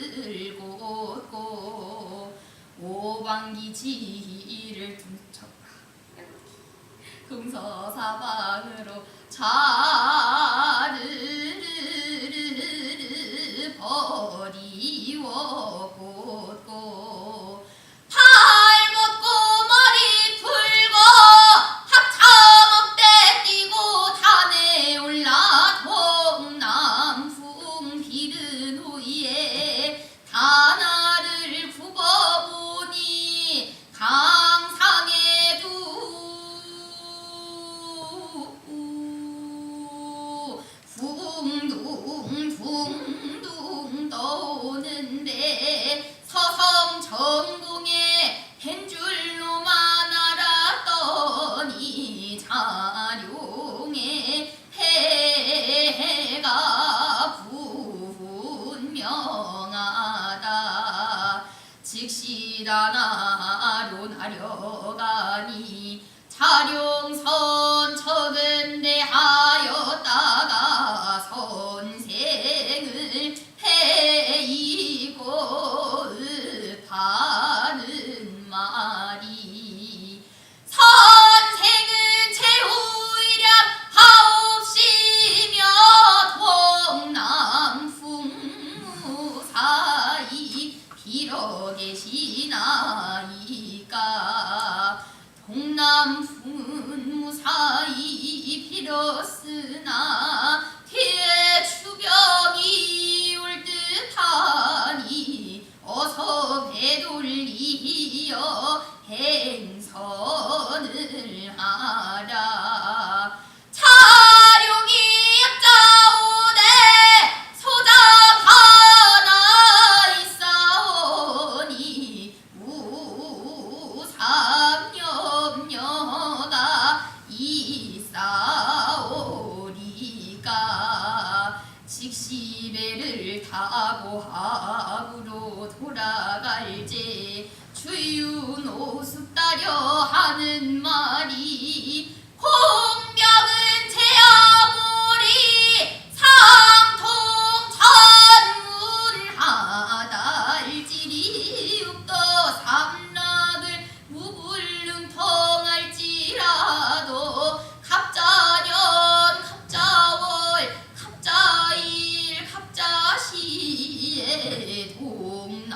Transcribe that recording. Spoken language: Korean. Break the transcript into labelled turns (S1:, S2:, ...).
S1: 즐겁고 오방기지를 둔척. 금서사방으로 자르르르 버리워 곧고 붕둥붕둥 떠오는데 서성 전궁에 펜줄로만 알았더니 자룡의 해가 분명하다. 즉시다나로 나려가니 자룡선 척은 사이 빌어 계시나이까 동남풍은 무사히 빌었으나 뒤에 추병이 올 듯하니 어서 배돌리어 행 식시배를 타고 하부로 돌아갈지. 주유 노숙 따려 하는 말이 공명은 제 아무리 상통 전문하달지리. Oh Ooh,